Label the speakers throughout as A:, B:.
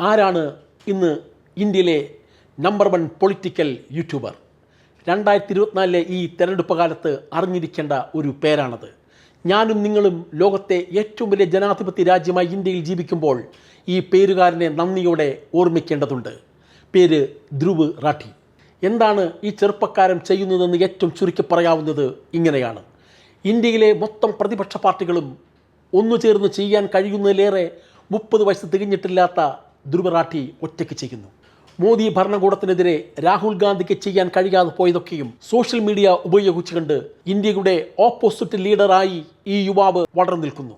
A: ആരാണ് ഇന്ന് ഇന്ത്യയിലെ നമ്പർ വൺ പൊളിറ്റിക്കൽ യൂട്യൂബർ രണ്ടായിരത്തി ഇരുപത്തിനാലിലെ ഈ തെരഞ്ഞെടുപ്പ് കാലത്ത് അറിഞ്ഞിരിക്കേണ്ട ഒരു പേരാണത്. ഞാനും നിങ്ങളും ലോകത്തെ ഏറ്റവും വലിയ ജനാധിപത്യ രാജ്യമായി ഇന്ത്യയിൽ ജീവിക്കുമ്പോൾ ഈ പേരുകാരനെ നന്ദിയോടെ ഓർമ്മിക്കേണ്ടതുണ്ട്. പേര് ധ്രുവ് റാഠി. എന്താണ് ഈ ചെറുപ്പക്കാരൻ ചെയ്യുന്നതെന്ന് ഏറ്റവും ചുരുക്കി പറയാവുന്നത് ഇങ്ങനെയാണ്. ഇന്ത്യയിലെ മൊത്തം പ്രതിപക്ഷ പാർട്ടികളും ഒന്നു ചേർന്ന് ചെയ്യാൻ കഴിയുന്നതിലേറെ മുപ്പത് വയസ്സ് തികഞ്ഞിട്ടില്ലാത്ത ധ്രുവറാഠി ഒറ്റയ്ക്ക് ചെയ്യുന്നു. മോദി ഭരണകൂടത്തിനെതിരെ രാഹുൽ ഗാന്ധിക്ക് ചെയ്യാൻ കഴിയാതെ പോയതൊക്കെയും സോഷ്യൽ മീഡിയ ഉപയോഗിച്ചുകൊണ്ട് ഇന്ത്യയുടെ ഓപ്പോസിറ്റ് ലീഡറായി ഈ യുവാവ് വളർന്നു നിൽക്കുന്നു.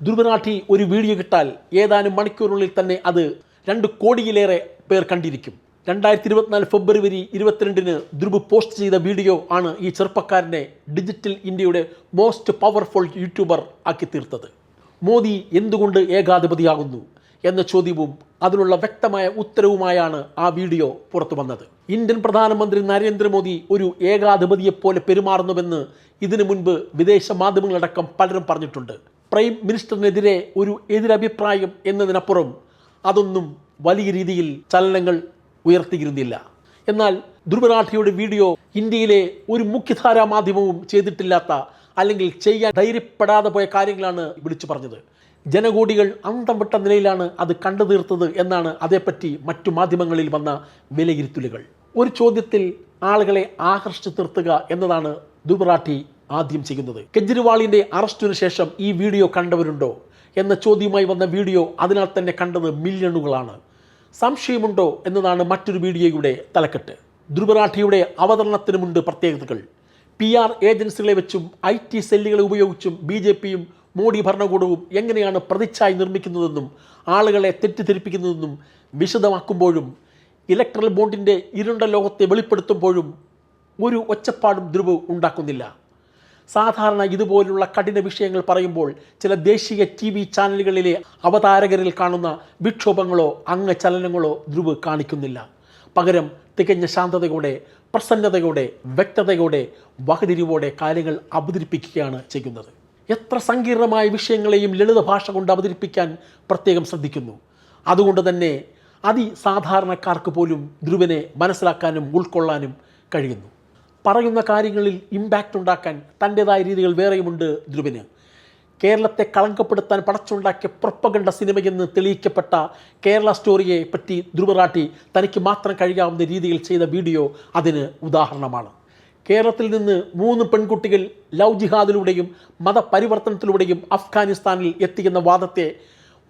A: ധ്രുവനാഠി ഒരു വീഡിയോ കിട്ടാൽ ഏതാനും മണിക്കൂറിനുള്ളിൽ തന്നെ അത് രണ്ട് കോടിയിലേറെ പേർ കണ്ടിരിക്കും. രണ്ടായിരത്തി ഇരുപത്തിനാല് ഫെബ്രുവരി ഇരുപത്തിരണ്ടിന് ധ്രുവ് പോസ്റ്റ് ചെയ്ത വീഡിയോ ആണ് ഈ ചെറുപ്പക്കാരനെ ഡിജിറ്റൽ ഇന്ത്യയുടെ മോസ്റ്റ് പവർഫുൾ യൂട്യൂബർ ആക്കി തീർത്തത്. മോദി എന്തുകൊണ്ട് ഏകാധിപതിയാകുന്നു? എന്ന ചോദ്യവും അതിനുള്ള വ്യക്തമായ ഉത്തരവുമായാണ് ആ വീഡിയോ പുറത്തു വന്നത്. ഇന്ത്യൻ പ്രധാനമന്ത്രി നരേന്ദ്രമോദി ഒരു ഏകാധിപതിയെപ്പോലെ പെരുമാറുന്നുവെന്ന് ഇതിനു മുൻപ് വിദേശ മാധ്യമങ്ങളടക്കം പലരും പറഞ്ഞിട്ടുണ്ട്. പ്രൈം മിനിസ്റ്ററിനെതിരെ ഒരു എതിരഭിപ്രായം എന്നതിനപ്പുറം അതൊന്നും വലിയ രീതിയിൽ ചലനങ്ങൾ ഉയർത്തിയിരുന്നില്ല. എന്നാൽ ധ്രുവനാഠിയുടെ വീഡിയോ ഇന്ത്യയിലെ ഒരു മുഖ്യധാരാ മാധ്യമവും ചെയ്തിട്ടില്ലാത്ത അല്ലെങ്കിൽ ചെയ്യാൻ ധൈര്യപ്പെടാതെ പോയ കാര്യങ്ങളാണ് വിളിച്ചു പറഞ്ഞത്. ജനകോടികൾ അന്തം വിട്ട നിലയിലാണ് അത് കണ്ടു തീർത്തത് എന്നാണ് അതേപ്പറ്റി മറ്റു മാധ്യമങ്ങളിൽ വന്ന വിലയിരുത്തലുകൾ. ഒരു ചോദ്യത്തിൽ ആളുകളെ ആകർഷിച്ചു തീർത്തുക എന്നതാണ് ദുബറാട്ടി ആദ്യം ചെയ്യുന്നത്. കെജ്രിവാളിന്റെ അറസ്റ്റിനു ശേഷം ഈ വീഡിയോ കണ്ടവരുണ്ടോ? എന്ന ചോദ്യവുമായി വന്ന വീഡിയോ അതിനാൽ തന്നെ കണ്ടത് മില്യണുകളാണ്. സംശയമുണ്ടോ എന്നതാണ് മറ്റൊരു വീഡിയോയുടെ തലക്കെട്ട്. ധ്രുവറാഠിയുടെ അവതരണത്തിനുമുണ്ട് പ്രത്യേകതകൾ. പി ആർ ഏജൻസികളെ വെച്ചും ഐ ടി സെല്ലുകളെ ഉപയോഗിച്ചും ബി ജെ പിയും മോഡി ഭരണകൂടവും എങ്ങനെയാണ് പ്രതിച്ഛായ നിർമ്മിക്കുന്നതെന്നും ആളുകളെ തെറ്റിദ്ധരിപ്പിക്കുന്നതെന്നും വിശദമാക്കുമ്പോഴും ഇലക്ട്രൽ ബോണ്ടിന്റെ ഇരുണ്ട ലോകത്തെ വെളിപ്പെടുത്തുമ്പോഴും ഒരു ഒച്ചപ്പാടും ധ്രുവ് ഉണ്ടാക്കുന്നില്ല. സാധാരണ ഇതുപോലുള്ള കഠിന വിഷയങ്ങൾ പറയുമ്പോൾ ചില ദേശീയ ടി വി ചാനലുകളിലെ അവതാരകരിൽ കാണുന്ന വിക്ഷോഭങ്ങളോ അംഗചലനങ്ങളോ ധ്രുവ് കാണിക്കുന്നില്ല. പകരം തികഞ്ഞ ശാന്തതയോടെ പ്രസന്നതയോടെ വ്യക്തതയോടെ വകതിരിവോടെ കാര്യങ്ങൾ അവതരിപ്പിക്കുകയാണ് ചെയ്യുന്നത്. എത്ര സങ്കീർണമായ വിഷയങ്ങളെയും ലളിത ഭാഷ കൊണ്ട് അവതരിപ്പിക്കാൻ പ്രത്യേകം ശ്രദ്ധിക്കുന്നു. അതുകൊണ്ട് തന്നെ അതിസാധാരണക്കാർക്ക് പോലും ധ്രുവനെ മനസ്സിലാക്കാനും ഉൾക്കൊള്ളാനും കഴിയുന്നു. പറയുന്ന കാര്യങ്ങളിൽ ഇമ്പാക്റ്റ് ഉണ്ടാക്കാൻ തന്റെതായ രീതികൾ വേറെയുമുണ്ട് ധ്രുവന്. കേരളത്തെ കളങ്കപ്പെടുത്താൻ പടച്ചുണ്ടാക്കിയ പ്രൊപ്പകണ്ട സിനിമയെന്ന് തെളിയിക്കപ്പെട്ട കേരള സ്റ്റോറിയെ പറ്റി ധ്രുവറാട്ടി തനിക്ക് മാത്രം കഴിയാവുന്ന രീതിയിൽ ചെയ്ത വീഡിയോ അതിന് ഉദാഹരണമാണ്. കേരളത്തിൽ നിന്ന് മൂന്ന് പെൺകുട്ടികൾ ലവ് ജിഹാദിലൂടെയും മതപരിവർത്തനത്തിലൂടെയും അഫ്ഗാനിസ്ഥാനിൽ എത്തിയെന്ന വാദത്തെ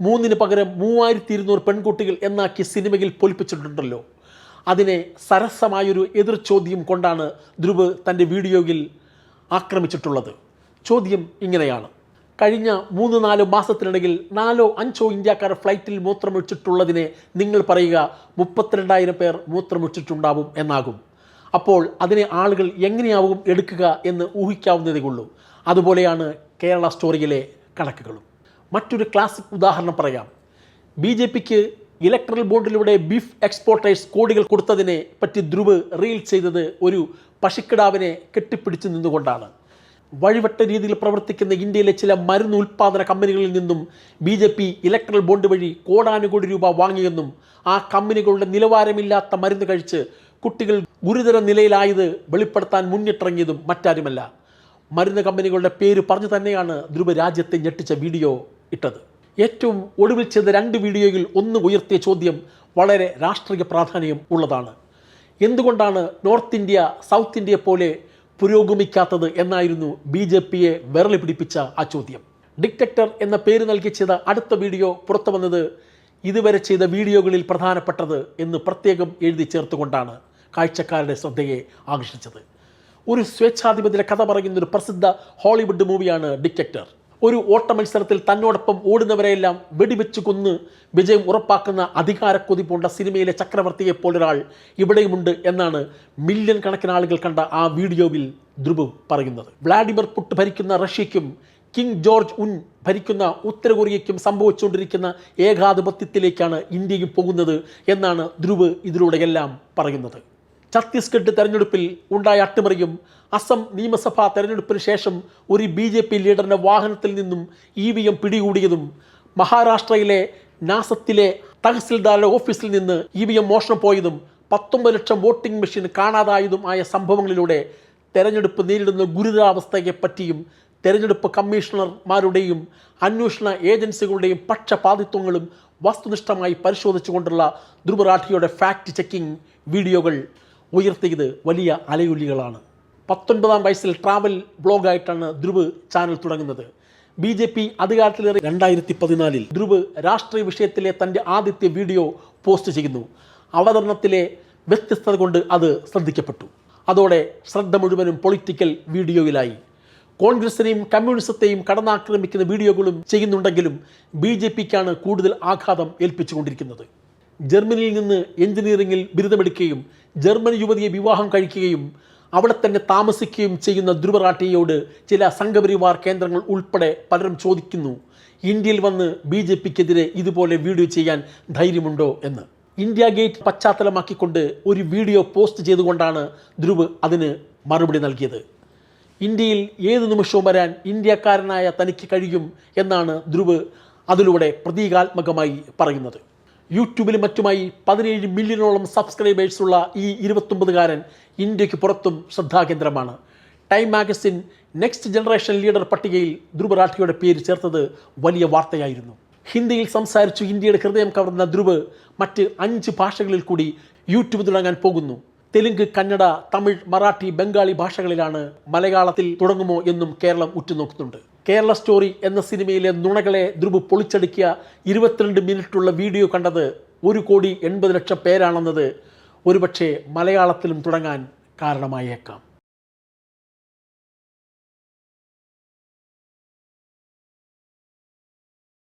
A: മൂന്നിന് പകരം മൂവായിരത്തി ഇരുന്നൂറ് പെൺകുട്ടികൾ എന്നാക്കി സിനിമയിൽ പൊലിപ്പിച്ചിട്ടുണ്ടല്ലോ. അതിനെ സരസമായൊരു എതിർ ചോദ്യം കൊണ്ടാണ് ധ്രുവ് തന്റെ വീഡിയോയിൽ ആക്രമിച്ചിട്ടുള്ളത്. ചോദ്യം ഇങ്ങനെയാണ്. കഴിഞ്ഞ മൂന്ന് നാല് മാസത്തിനിടയിൽ നാലോ അഞ്ചോ ഇന്ത്യക്കാർ ഫ്ലൈറ്റിൽ മൂത്രമൊഴിച്ചിട്ടുള്ളതിനെ നിങ്ങൾ പറയുക മുപ്പത്തിരണ്ടായിരം പേർ മൂത്രമൊഴിച്ചിട്ടുണ്ടാവും എന്നാകും. അപ്പോൾ അതിനെ ആളുകൾ എങ്ങനെയാവും എടുക്കുക എന്ന് ഊഹിക്കാവുന്നതേ ഉള്ളൂ അതുപോലെയാണ് കേരള സ്റ്റോറിയിലെ കണക്കുകളും. മറ്റൊരു ക്ലാസിക് ഉദാഹരണം പറയാം. ബി ജെ പിക്ക് ഇലക്ട്രൽ ബോണ്ടിലൂടെ ബീഫ് എക്സ്പോർട്ടേഴ്സ് കോടികൾ കൊടുത്തതിനെ പറ്റി ധ്രുവ് റീൽ ചെയ്തത് ഒരു പശുക്കിടാവിനെ കെട്ടിപ്പിടിച്ചു നിന്നുകൊണ്ടാണ്. വഴിവട്ട രീതിയിൽ പ്രവർത്തിക്കുന്ന ഇന്ത്യയിലെ ചില മരുന്ന് ഉൽപ്പാദന കമ്പനികളിൽ നിന്നും B J P electoral bond വഴി കോടാനുകോടി രൂപ വാങ്ങിയെന്നും ആ കമ്പനികളുടെ നിലവാരമില്ലാത്ത മരുന്ന് കഴിച്ച് കുട്ടികൾ ഗുരുതര നിലയിലായത് വെളിപ്പെടുത്താൻ മുന്നിട്ടിറങ്ങിയതും മറ്റാരുമല്ല. മരുന്ന് കമ്പനികളുടെ പേര് പറഞ്ഞു തന്നെയാണ് ധ്രുവ രാജ്യത്തെ ഞെട്ടിച്ച വീഡിയോ ഇട്ടത്. ഏറ്റവും ഒടുവിൽ ചെയ്ത രണ്ട് വീഡിയോയിൽ ഒന്ന് ഉയർത്തിയ ചോദ്യം വളരെ രാഷ്ട്രീയ പ്രാധാന്യം ഉള്ളതാണ്. എന്തുകൊണ്ടാണ് നോർത്ത് ഇന്ത്യ സൗത്ത് ഇന്ത്യയെ പോലെ പുരോഗമിക്കാത്തത് എന്നായിരുന്നു ബി ജെ പിയെ വിരളി പിടിപ്പിച്ച ആ ചോദ്യം. ഡിക്റ്റക്ടർ എന്ന പേര് നൽകി ചെയ്ത അടുത്ത വീഡിയോ പുറത്തു വന്നത് ഇതുവരെ ചെയ്ത വീഡിയോകളിൽ പ്രധാനപ്പെട്ടത് എന്ന് പ്രത്യേകം എഴുതി ചേർത്തുകൊണ്ടാണ്. കാഴ്ചക്കാരുടെ ശ്രദ്ധയെ ആകർഷിച്ചത്. ഒരു സ്വേച്ഛാധിപതിയുടെ കഥ പറയുന്ന ഒരു പ്രസിദ്ധ ഹോളിവുഡ് മൂവിയാണ് ഡിക്റ്റക്ടർ ഒരു ഓട്ട മത്സരത്തിൽ തന്നോടൊപ്പം ഓടുന്നവരെയെല്ലാം വെടിവെച്ച് കൊന്ന് വിജയം ഉറപ്പാക്കുന്ന അധികാരക്കൊതി പോണ്ട സിനിമയിലെ ചക്രവർത്തിയെ പോലൊരാൾ ഇവിടെയുമുണ്ട് എന്നാണ് മില്യൺ കണക്കിന് ആളുകൾ കണ്ട ആ വീഡിയോയിൽ ധ്രുവ് പറയുന്നത്. വ്ളാഡിമിർ പുട്ട് ഭരിക്കുന്ന റഷ്യയ്ക്കും കിങ് ജോർജ് ഉൻ ഭരിക്കുന്ന ഉത്തര കൊറിയയ്ക്കും സംഭവിച്ചുകൊണ്ടിരിക്കുന്ന ഏകാധിപത്യത്തിലേക്കാണ് ഇന്ത്യയും പോകുന്നത് എന്നാണ് ധ്രുവ് ഇതിലൂടെയെല്ലാം പറയുന്നത്. ഛത്തീസ്ഗഡ് തെരഞ്ഞെടുപ്പിൽ ഉണ്ടായ അട്ടിമറിയും അസം നിയമസഭാ തെരഞ്ഞെടുപ്പിന് ശേഷം ഒരു ബി ജെ പി ലീഡറിന്റെ വാഹനത്തിൽ നിന്നും ഇ വി എം പിടികൂടിയതും മഹാരാഷ്ട്രയിലെ നാസത്തിലെ തഹസിൽദാരുടെ ഓഫീസിൽ നിന്ന് ഇ വി എം മോഷണം പോയതും പത്തൊമ്പത് ലക്ഷം വോട്ടിംഗ് മെഷീൻ കാണാതായതും ആയ സംഭവങ്ങളിലൂടെ തെരഞ്ഞെടുപ്പ് നേരിടുന്ന ഗുരുതരാവസ്ഥയെപ്പറ്റിയും തെരഞ്ഞെടുപ്പ് കമ്മീഷണർമാരുടെയും അന്വേഷണ ഏജൻസികളുടെയും പക്ഷപാതിത്വങ്ങളും വസ്തുനിഷ്ഠമായി പരിശോധിച്ചുകൊണ്ടുള്ള ധ്രുവറാഠിയുടെ ഫാക്ട് ചെക്കിംഗ് വീഡിയോകൾ. ഉയർത്തിയത് വലിയ അലയൊലികളാണ്. പത്തൊൻപതാം വയസ്സിൽ ട്രാവൽ ബ്ലോഗായിട്ടാണ് ധ്രുവ് ചാനൽ തുടങ്ങുന്നത്. ബി ജെ പി അധികാരത്തിലേറി രണ്ടായിരത്തി പതിനാലിൽ ധ്രുവ് രാഷ്ട്രീയ വിഷയത്തിലെ തന്റെ ആദ്യത്തെ വീഡിയോ പോസ്റ്റ് ചെയ്യുന്നു. അവതരണത്തിലെ വ്യത്യസ്തത കൊണ്ട് അത് ശ്രദ്ധിക്കപ്പെട്ടു. അതോടെ ശ്രദ്ധ മുഴുവനും പൊളിറ്റിക്കൽ വീഡിയോയിലായി. കോൺഗ്രസിനെയും കമ്മ്യൂണിസത്തെയും കടന്നാക്രമിക്കുന്ന വീഡിയോകളും ചെയ്യുന്നുണ്ടെങ്കിലും ബി ജെ പിക്കാണ് കൂടുതൽ ആഘാതം ഏൽപ്പിച്ചുകൊണ്ടിരിക്കുന്നത്. ജർമ്മനിയിൽ നിന്ന് എഞ്ചിനീയറിംഗിൽ ബിരുദമെടുക്കുകയും ജർമ്മൻ യുവതിയെ വിവാഹം കഴിക്കുകയും അവിടെ തന്നെ താമസിക്കുകയും ചെയ്യുന്ന ധ്രുവറാട്ടിയോട് ചില സംഘപരിവാർ കേന്ദ്രങ്ങൾ ഉൾപ്പെടെ പലരും ചോദിക്കുന്നു. ഇന്ത്യയിൽ വന്ന് ബി ജെ പിക്കെതിരെ ഇതുപോലെ വീഡിയോ ചെയ്യാൻ ധൈര്യമുണ്ടോ എന്ന്. ഇന്ത്യ ഗേറ്റ് പശ്ചാത്തലമാക്കിക്കൊണ്ട് ഒരു വീഡിയോ പോസ്റ്റ് ചെയ്തുകൊണ്ടാണ് ധ്രുവ് അതിന് മറുപടി നൽകിയത്. ഇന്ത്യയിൽ ഏത് നിമിഷവും വരാൻ ഇന്ത്യക്കാരനായ തനിക്ക് കഴിയും എന്നാണ് ധ്രുവ് അതിലൂടെ പ്രതീകാത്മകമായി പറയുന്നത്. യൂട്യൂബിലും മറ്റുമായി പതിനേഴ് മില്യണോളം സബ്സ്ക്രൈബേഴ്സുള്ള ഈ ഇരുപത്തൊമ്പതുകാരൻ ഇന്ത്യയ്ക്ക് പുറത്തും ശ്രദ്ധാകേന്ദ്രമാണ്. Time magazine next generation leader പട്ടികയിൽ ധ്രുവ് റാഠിയുടെ പേര് ചേർത്തത് വലിയ വാർത്തയായിരുന്നു. ഹിന്ദിയിൽ സംസാരിച്ചു ഇന്ത്യയുടെ ഹൃദയം കവർന്ന ധ്രുവ് മറ്റ് അഞ്ച് ഭാഷകളിൽ കൂടി യൂട്യൂബ് തുടങ്ങാൻ പോകുന്നു. തെലുങ്ക് കന്നഡ തമിഴ് മറാഠി ബംഗാളി ഭാഷകളിലാണ് മലയാളത്തിൽ തുടങ്ങുമോ എന്നും കേരളം ഉറ്റുനോക്കുന്നുണ്ട്. കേരള സ്റ്റോറി എന്ന സിനിമയിലെ നുണകളെ ധ്രുവ് പൊളിച്ചടുക്കിയ ഇരുപത്തിരണ്ട് മിനിറ്റുള്ള വീഡിയോ കണ്ടത് ഒരു കോടി എൺപത് ലക്ഷം പേരാണെന്നത് ഒരുപക്ഷെ മലയാളത്തിലും തുടങ്ങാൻ കാരണമായേക്കാം.